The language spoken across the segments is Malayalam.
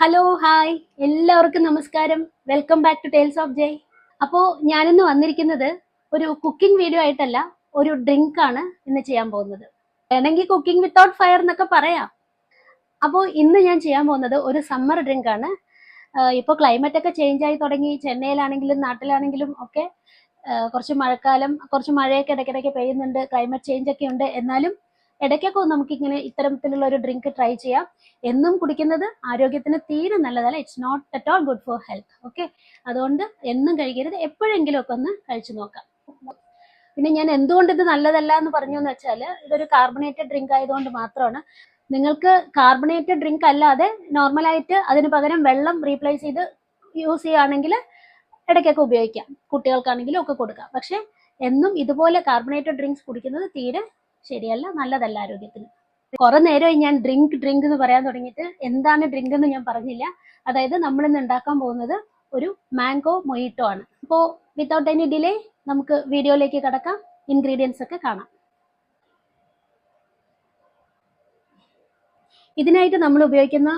ഹലോ ഹായ് എല്ലാവർക്കും നമസ്കാരം. Welcome back to tales of Jai അപ്പോൾ ഞാനിന്ന് വന്നിരിക്കുന്നത് ഒരു കുക്കിംഗ് വീഡിയോ ആയിട്ടല്ല ഒരു ഡ്രിങ്ക് ആണ് ഇന്ന് ചെയ്യാൻ പോകുന്നത്. വേണമെങ്കിൽ കുക്കിംഗ് വിത്തൗട്ട് ഫയർ എന്നൊക്കെ പറയാം. അപ്പോൾ ഇന്ന് ഞാൻ ചെയ്യാൻ പോകുന്നത് ഒരു സമ്മർ ഡ്രിങ്ക് ആണ്. ഇപ്പോൾ ക്ലൈമറ്റ് ഒക്കെ ചേഞ്ച് ആയി തുടങ്ങി. ചെന്നൈയിലാണെങ്കിലും നാട്ടിലാണെങ്കിലും ഒക്കെ കുറച്ച് മഴക്കാലം കുറച്ച് മഴയൊക്കെ ഇടയ്ക്കിടയ്ക്ക് പെയ്യുന്നുണ്ട്. ക്ലൈമറ്റ് ചേഞ്ച് ഒക്കെ ഉണ്ട്. എന്നാലും ഇടയ്ക്കൊക്കെ നമുക്കിങ്ങനെ ഇത്തരത്തിലുള്ള ഒരു ഡ്രിങ്ക് ട്രൈ ചെയ്യാം. എന്നും കുടിക്കുന്നത് ആരോഗ്യത്തിന് തീരെ നല്ലതല്ല. It's not at all good for health okay അതുകൊണ്ട് എന്നും കഴിക്കരുത്. എപ്പോഴെങ്കിലും ഒക്കെ ഒന്ന് കഴിച്ചു നോക്കാം. പിന്നെ ഞാൻ എന്തുകൊണ്ട് ഇത് നല്ലതല്ല എന്ന് പറഞ്ഞു എന്ന് വെച്ചാൽ ഇതൊരു കാർബണേറ്റഡ് ഡ്രിങ്ക് ആയതുകൊണ്ട് മാത്രമാണ്. നിങ്ങൾക്ക് കാർബണേറ്റഡ് ഡ്രിങ്ക് അല്ലാതെ നോർമലായിട്ട് അതിന് പകരം വെള്ളം റീപ്ലേസ് ചെയ്ത് യൂസ് ചെയ്യുകയാണെങ്കിൽ ഇടയ്ക്കൊക്കെ ഉപയോഗിക്കാം. കുട്ടികൾക്കാണെങ്കിലും ഒക്കെ കൊടുക്കാം. പക്ഷെ എന്നും ഇതുപോലെ കാർബണേറ്റഡ് ഡ്രിങ്ക്സ് കുടിക്കുന്നത് തീരെ ശരിയല്ല നല്ലതല്ല ആരോഗ്യത്തിന്. കുറെ നേരമായി ഞാൻ ഡ്രിങ്ക് ഡ്രിങ്ക് എന്ന് പറയാൻ തുടങ്ങിയിട്ട് എന്താണ് ഡ്രിങ്ക് എന്ന് ഞാൻ പറഞ്ഞില്ല. അതായത് നമ്മൾ ഇന്ന് ഉണ്ടാക്കാൻ പോകുന്നത് ഒരു മാംഗോ മൊയ്റ്റോ ആണ്. അപ്പോൾ വിത്തൗട്ട് എനി ഡിലേ നമുക്ക് വീഡിയോയിലേക്ക് കടക്കാം. ഇൻഗ്രീഡിയൻസ് ഒക്കെ കാണാം. ഇതിനായിട്ട് നമ്മൾ ഉപയോഗിക്കുന്ന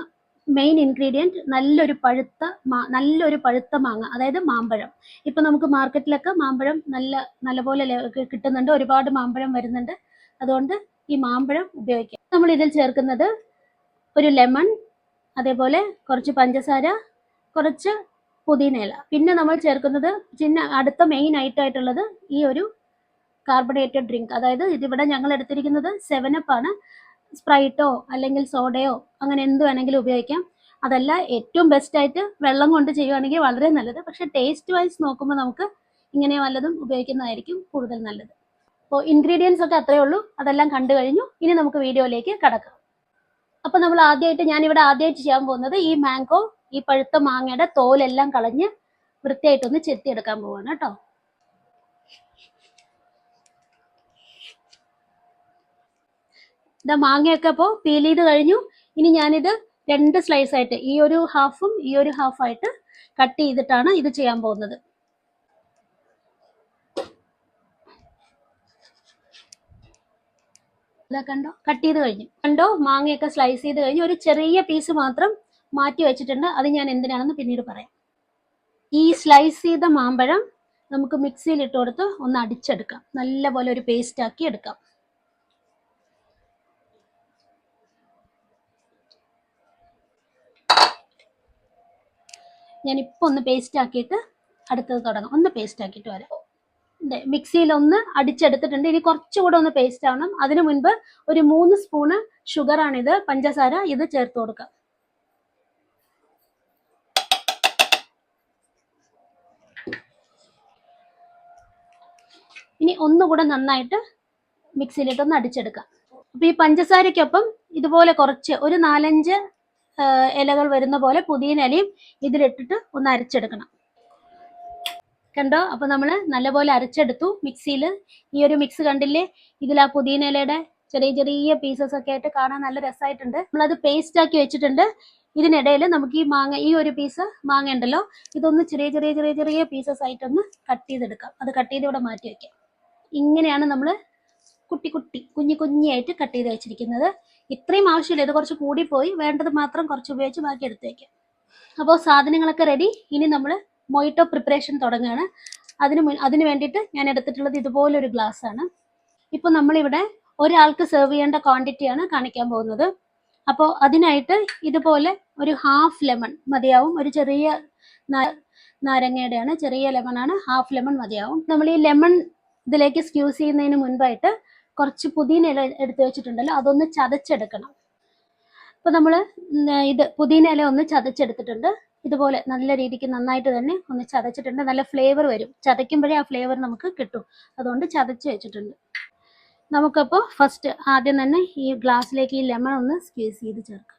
മെയിൻ ഇൻഗ്രീഡിയന്റ് നല്ലൊരു പഴുത്ത നല്ലൊരു പഴുത്ത മാങ്ങ അതായത് മാമ്പഴം. ഇപ്പം നമുക്ക് മാർക്കറ്റിലൊക്കെ മാമ്പഴം നല്ല നല്ലപോലെ കിട്ടുന്നുണ്ട്. ഒരുപാട് മാമ്പഴം വരുന്നുണ്ട്. അതുകൊണ്ട് ഈ മാമ്പഴം ഉപയോഗിക്കാം. നമ്മൾ ഇതിൽ ചേർക്കുന്നത് ഒരു ലെമൺ അതേപോലെ കുറച്ച് പഞ്ചസാര കുറച്ച് പുതിനയില. പിന്നെ നമ്മൾ ചേർക്കുന്നത് ചിന്ന അടുത്ത മെയിൻ ആയിട്ടുള്ളത് ഈ ഒരു കാർബണേറ്റഡ് ഡ്രിങ്ക് അതായത് ഇതിവിടെ ഞങ്ങൾ എടുത്തിരിക്കുന്നത് സെവനപ്പ് ആണ്. സ്പ്രൈറ്റോ അല്ലെങ്കിൽ സോഡയോ അങ്ങനെ എന്ത് വേണമെങ്കിലും ഉപയോഗിക്കാം. അതല്ല ഏറ്റവും ബെസ്റ്റ് ആയിട്ട് വെള്ളം കൊണ്ട് ചെയ്യുവാണെങ്കിൽ വളരെ നല്ലത്. പക്ഷെ ടേസ്റ്റ് വൈസ് നോക്കുമ്പോൾ നമുക്ക് ഇങ്ങനെ വല്ലതും ഉപയോഗിക്കുന്നതായിരിക്കും കൂടുതൽ നല്ലത്. അപ്പോൾ ഇൻഗ്രീഡിയൻസ് ഒക്കെ അത്രയേ ഉള്ളൂ. അതെല്ലാം കണ്ടു കഴിഞ്ഞു. ഇനി നമുക്ക് വീഡിയോയിലേക്ക് കടക്കാം. അപ്പൊ നമ്മൾ ആദ്യമായിട്ട് ഇവിടെ ആദ്യമായിട്ട് ചെയ്യാൻ പോകുന്നത് ഈ മാംഗോ ഈ പഴുത്ത മാങ്ങയുടെ തോലെല്ലാം കളഞ്ഞ് വൃത്തിയായിട്ടൊന്ന് ചെത്തിയെടുക്കാൻ പോവാണ് കേട്ടോ. ഇതാ മാങ്ങയൊക്കെ അപ്പോൾ പീൽ ചെയ്ത് കഴിഞ്ഞു. ഇനി ഞാനിത് രണ്ട് സ്ലൈസ് ആയിട്ട് ഈ ഒരു ഹാഫും ഈ ഒരു ഹാഫായിട്ട് കട്ട് ചെയ്തിട്ടാണ് ഇത് ചെയ്യാൻ പോകുന്നത്. ഇതാ കണ്ടോ കട്ട് ചെയ്ത് കഴിഞ്ഞു. കണ്ടോ? മാങ്ങയൊക്കെ സ്ലൈസ് ചെയ്ത് കഴിഞ്ഞു. ഒരു ചെറിയ പീസ് മാത്രം മാറ്റി വെച്ചിട്ടുണ്ട്. അത് ഞാൻ എന്തിനാണെന്ന് പിന്നീട് പറയാം. ഈ സ്ലൈസ് ചെയ്ത മാമ്പഴം നമുക്ക് മിക്സിയിൽ ഇട്ട് കൊടുത്ത് ഒന്ന് അടിച്ചെടുക്കാം. നല്ലപോലെ ഒരു പേസ്റ്റ് ആക്കി എടുക്കാം. ഞാനിപ്പോൾ ഒന്ന് പേസ്റ്റ് ആക്കിയിട്ട് അടുത്തത് തുടങ്ങാം. ഒന്ന് പേസ്റ്റ് ആക്കിയിട്ട് വരാം. മിക്സിയിൽ ഒന്ന് അടിച്ചെടുത്തിട്ടുണ്ട്. ഇനി കുറച്ചുകൂടെ ഒന്ന് പേസ്റ്റ് ആവണം. അതിനു മുൻപ് ഒരു മൂന്ന് സ്പൂണ് ഇത് പഞ്ചസാര ഇത് ചേർത്ത് കൊടുക്കുക. ഇനി ഒന്നുകൂടെ നന്നായിട്ട് മിക്സിയിലിട്ട് ഒന്ന് അടിച്ചെടുക്കാം അപ്പൊ ഈ പഞ്ചസാരയ്ക്കൊപ്പം ഇതുപോലെ കുറച്ച് ഒരു നാലഞ്ച് ഇലകൾ വരുന്ന പോലെ പുതിയ ഇലയും ഇതിലിട്ടിട്ട് ഒന്ന് അരച്ചെടുക്കണം. കണ്ടോ? അപ്പൊ നമ്മൾ നല്ലപോലെ അരച്ചെടുത്തു മിക്സിയിൽ ഈ ഒരു മിക്സ് കണ്ടില്ലേ? ഇതിൽ ആ പുതിന ചെറിയ ചെറിയ പീസസ് ഒക്കെ ആയിട്ട് കാണാൻ നല്ല രസമായിട്ടുണ്ട് നമ്മളത് പേസ്റ്റ് ആക്കി വെച്ചിട്ടുണ്ട്. ഇതിനിടയിൽ നമുക്ക് ഈ മാങ്ങ ഈ ഒരു പീസ് മാങ്ങ ഉണ്ടല്ലോ? ഇതൊന്ന് ചെറിയ ചെറിയ ചെറിയ ചെറിയ പീസസ് ആയിട്ടൊന്ന് കട്ട് ചെയ്തെടുക്കാം. അത് കട്ട് ചെയ്ത് ഇവിടെ മാറ്റി വെക്കാം. ഇങ്ങനെയാണ് നമ്മൾ കുട്ടി കുട്ടി കുഞ്ഞി കുഞ്ഞിയായിട്ട് കട്ട് ചെയ്ത് വെച്ചിരിക്കുന്നത്. ഇത്രയും ആവശ്യമില്ല. ഇത് കുറച്ച് കൂടിപ്പോയി. വേണ്ടത് മാത്രം കുറച്ച് ഉപയോഗിച്ച് ബാക്കി എടുത്ത് വെക്കാം. അപ്പോൾ സാധനങ്ങളൊക്കെ റെഡി ഇനി നമ്മൾ മൊയ്റ്റോ പ്രിപ്പറേഷൻ തുടങ്ങുകയാണ്. അതിന് അതിന് വേണ്ടിയിട്ട് ഞാൻ എടുത്തിട്ടുള്ളത് ഇതുപോലൊരു ഗ്ലാസ് ആണ് ഇപ്പോൾ നമ്മളിവിടെ ഒരാൾക്ക് സെർവ് ചെയ്യേണ്ട ക്വാണ്ടിറ്റിയാണ് കാണിക്കാൻ പോകുന്നത്. അപ്പോൾ അതിനായിട്ട് ഇതുപോലെ ഒരു ഹാഫ് ലെമൺ മതിയാവും. ഒരു ചെറിയ നാരങ്ങയുടെയാണ് ചെറിയ ലെമൺ ആണ്. ഹാഫ് ലെമൺ മതിയാവും. നമ്മൾ ഈ ലെമൺ ഇതിലേക്ക് സ്ക്യൂസ് ചെയ്യുന്നതിന് മുൻപായിട്ട് കുറച്ച് പുതിന ഇല എടുത്തു വെച്ചിട്ടുണ്ടല്ലോ അതൊന്ന് ചതച്ചെടുക്കണം. അപ്പോൾ നമ്മൾ ഇത് പുതിന ഇല ഒന്ന് ചതച്ചെടുത്തിട്ടുണ്ട്. ഇതുപോലെ നല്ല രീതിക്ക് നന്നായിട്ട് തന്നെ ഒന്ന് ചതച്ചിട്ടുണ്ട്. നല്ല ഫ്ലേവർ വരും. ചതയ്ക്കുമ്പോഴേ ആ ഫ്ലേവർ നമുക്ക് കിട്ടും. അതുകൊണ്ട് ചതച്ച് വെച്ചിട്ടുണ്ട്. നമുക്കപ്പോൾ ഫസ്റ്റ് ആദ്യം തന്നെ ഈ ഗ്ലാസ്സിലേക്ക് ഈ ലെമൺ ഒന്ന് സ്ക്വീസ് ചെയ്ത് ചേർക്കാം.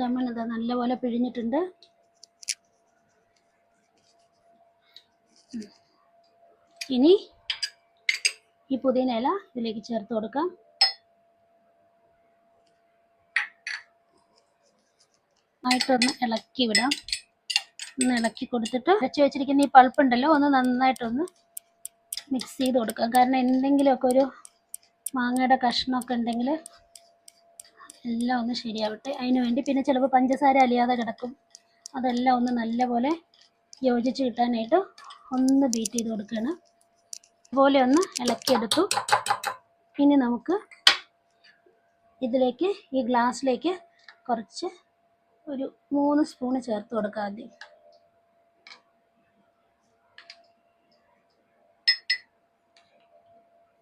ലെമൺ ഇതാ നല്ലപോലെ പിഴിഞ്ഞിട്ടുണ്ട്. ഇനി ഈ പുതിന ഇല ഇതിലേക്ക് ചേർത്ത് കൊടുക്കാം. ആയിട്ടൊന്ന് ഇളക്കി വിടാം. ഒന്ന് ഇളക്കി കൊടുത്തിട്ട് അരച്ച് വെച്ചിരിക്കുന്ന ഈ പൾപ്പ് ഉണ്ടല്ലോ ഒന്ന് നന്നായിട്ടൊന്ന് മിക്സ് ചെയ്ത് കൊടുക്കാം. കാരണം എന്തെങ്കിലുമൊക്കെ ഒരു മാങ്ങയുടെ കഷ്ണമൊക്കെ ഉണ്ടെങ്കിൽ എല്ലാം ഒന്ന് ശരിയാവട്ടെ. അതിന് വേണ്ടി പിന്നെ ചിലപ്പോൾ പഞ്ചസാര അലിയാതെ കിടക്കും. അതെല്ലാം ഒന്ന് നല്ലപോലെ യോജിച്ച് കിട്ടാനായിട്ട് ഒന്ന് ബീറ്റ് ചെയ്ത് കൊടുക്കുകയാണ് അതുപോലെ ഒന്ന് ഇളക്കിയെടുത്തു. ഇനി നമുക്ക് ഇതിലേക്ക് ഈ ഗ്ലാസ്സിലേക്ക് കുറച്ച് ഒരു മൂന്ന് സ്പൂണ് ചേർത്ത് കൊടുക്കാം ആദ്യം.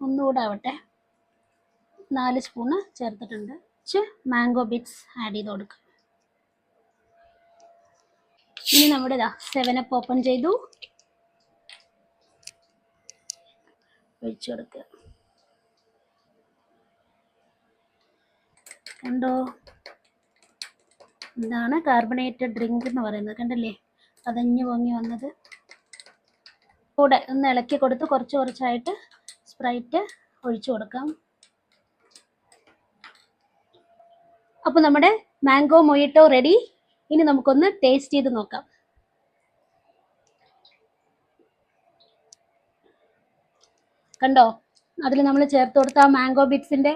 ഒന്നുകൂടെ ആവട്ടെ. നാല് സ്പൂണ് ചേർത്തിട്ടുണ്ട്. കുറച്ച് മാംഗോ ബിറ്റ്സ് ആഡ് ചെയ്ത് കൊടുക്കുക ഇനി നമ്മുടെ ഇതാ സെവനപ്പ് ഓപ്പൺ ചെയ്തു. ഒഴിച്ചു കൊടുക്കുക കണ്ടോ? ഇതാണ് കാർബണേറ്റഡ് ഡ്രിങ്ക് എന്ന് പറയുന്നത്. കണ്ടല്ലേ? അതഞ്ഞു പൊങ്ങി വന്നത്. കൂടെ ഒന്ന് ഇളക്കി കൊടുത്ത് കുറച്ച് കുറച്ചായിട്ട് സ്പ്രൈറ്റ് ഒഴിച്ചു കൊടുക്കാം. അപ്പോൾ നമ്മുടെ മാംഗോ മൊയിട്ടോ റെഡി ഇനി നമുക്കൊന്ന് ടേസ്റ്റ് ചെയ്ത് നോക്കാം. കണ്ടോ? അതിൽ നമ്മൾ ചേർത്ത് കൊടുത്ത ആ മാംഗോ ബിറ്റ്സിന്റെ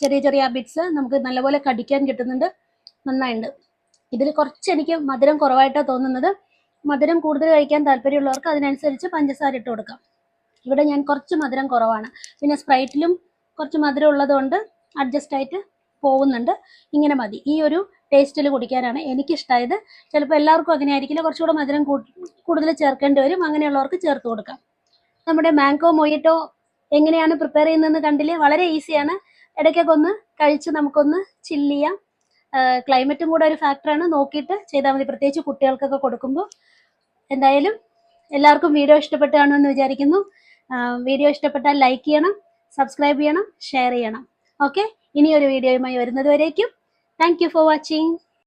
ചെറിയ ചെറിയ ബിറ്റ്സ് നമുക്ക് നല്ലപോലെ കടിക്കാൻ കിട്ടുന്നുണ്ട്. നന്നായിട്ടുണ്ട് ഇതിൽ കുറച്ച് എനിക്ക് മധുരം കുറവായിട്ടാണ് തോന്നുന്നത്. മധുരം കൂടുതൽ കഴിക്കാൻ താല്പര്യമുള്ളവർക്ക് അതിനനുസരിച്ച് പഞ്ചസാര ഇട്ട് കൊടുക്കാം. ഇവിടെ ഞാൻ കുറച്ച് മധുരം കുറവാണ്. പിന്നെ സ്പ്രൈറ്റിലും കുറച്ച് മധുരം ഉള്ളതുകൊണ്ട് അഡ്ജസ്റ്റ് ആയിട്ട് പോകുന്നുണ്ട് ഇങ്ങനെ മതി. ഈ ഒരു ടേസ്റ്റിൽ കുടിക്കാനാണ് എനിക്കിഷ്ടമായത് ചിലപ്പോൾ എല്ലാവർക്കും അങ്ങനെ ആയിരിക്കില്ല. കുറച്ചുകൂടെ മധുരം കൂടുതൽ ചേർക്കേണ്ടി വരും. അങ്ങനെയുള്ളവർക്ക് ചേർത്ത് കൊടുക്കാം. നമ്മുടെ മാംഗോ മൊയ്റ്റോ എങ്ങനെയാണ് പ്രിപ്പയർ ചെയ്യുന്നതെന്ന് കണ്ടില്ലേ? വളരെ ഈസിയാണ്. ഇടയ്ക്കൊക്കെ ഒന്ന് കഴിച്ച് നമുക്കൊന്ന് ചില്ല് ചെയ്യാം. ക്ലൈമറ്റും കൂടെ ഒരു ഫാക്ടറാണ് നോക്കിയിട്ട് ചെയ്താൽ മതി. പ്രത്യേകിച്ച് കുട്ടികൾക്കൊക്കെ കൊടുക്കുമ്പോൾ എന്തായാലും എല്ലാവർക്കും വീഡിയോ ഇഷ്ടപ്പെട്ടാണോ എന്ന് വിചാരിക്കുന്നു. വീഡിയോ ഇഷ്ടപ്പെട്ടാൽ ലൈക്ക് ചെയ്യണം സബ്സ്ക്രൈബ് ചെയ്യണം ഷെയർ ചെയ്യണം. ഓക്കെ ഇനിയൊരു വീഡിയോയുമായി വരുന്നത് വരേക്കും ഫോർ വാച്ചിങ്